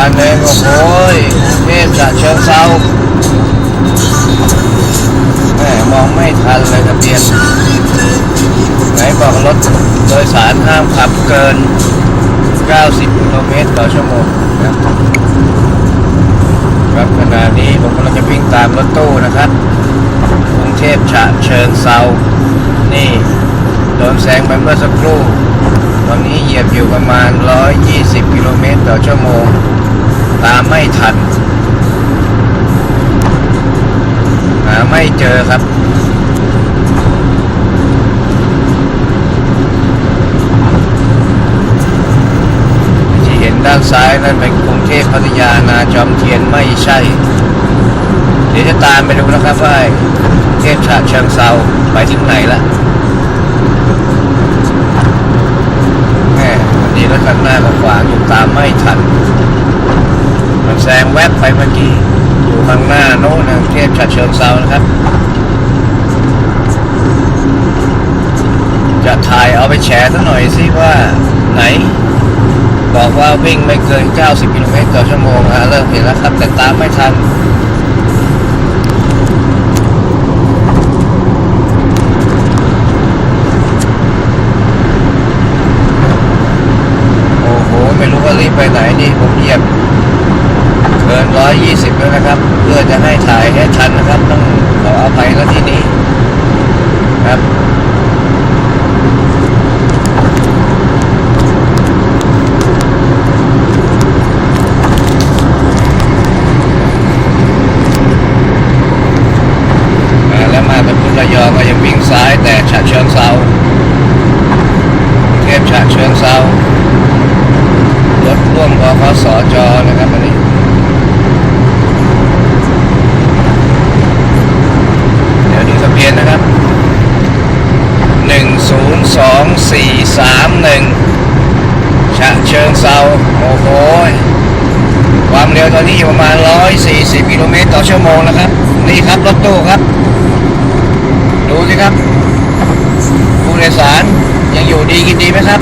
คันเองโอ้โหเทพจะเชิงเซาแหมมองไม่ทันเลยทะเบียนไหนบอกรถโดยสารห้ามขับเกิน 90กิโลเมตรต่อชั่วโมงนะครับครับขณะนี้ผมกำลังจะวิ่งตามรถตู้นะครับกรุงเทพฉะเชิงเซานี่โดนแซงไปเมื่อสักครู่ ตอนนี้เหยียบอยู่ประมาณ 120 กิโลเมตรต่อชั่วโมง ตามไม่ทัน หาไม่เจอครับที่เห็นด้านซ้ายนั่นเป็นกรุงเทพพัทยานาจอมเทียนไม่ใช่ เดี๋ยวจะตามไปดูนะครับว่าเทพฉะเชิงเซาไปถึงไหนละแหมวันนี้รถข้างหน้าก็ขวางอยู่ตามไม่ทัน มันแซงแวบไปเมื่อกี้ อยู่ข้างหน้าโน้นนะกรุงเทพฉะเชิงเซานะครับ จะถ่ายเอาไปแชร์สักหน่อยสิว่าไหน บอกว่าวิ่งไม่เกิน 90กิโลเมตรต่อชั่วโมงฮะเริ่มเห็นแล้วครับ แต่ตามไม่ทันโอ้โหไม่รู้ว่ารีบไปไหนนี่ผมเหยียบ เกิน120แล้วนะครับ เพื่อจะให้ถ่ายให้ทันนะครับต้องขออภัยแล้วที่นี้ครับแล้วมาเป็นพุทธระยองก็ยังวิ่งซ้ายแต่ฉะเชิงเซาเทพฉะเชิงเซารถร่วมกพสจนะครับอันนี้ เดี๋ยวดูทะเบียนนะครับหนึ่งศูนย์สองสี่สามหนึ่งฉะเชิงเซาโอ้โหความเร็วตอนนี้อยู่ประมาณร้อยสี่สิบกิโลเมตรต่อชั่วโมงนะครับ นี่ครับรถตู้ครับ ดูสิครับ ผู้โดยสารยังอยู่ดีกินดีไหมครับ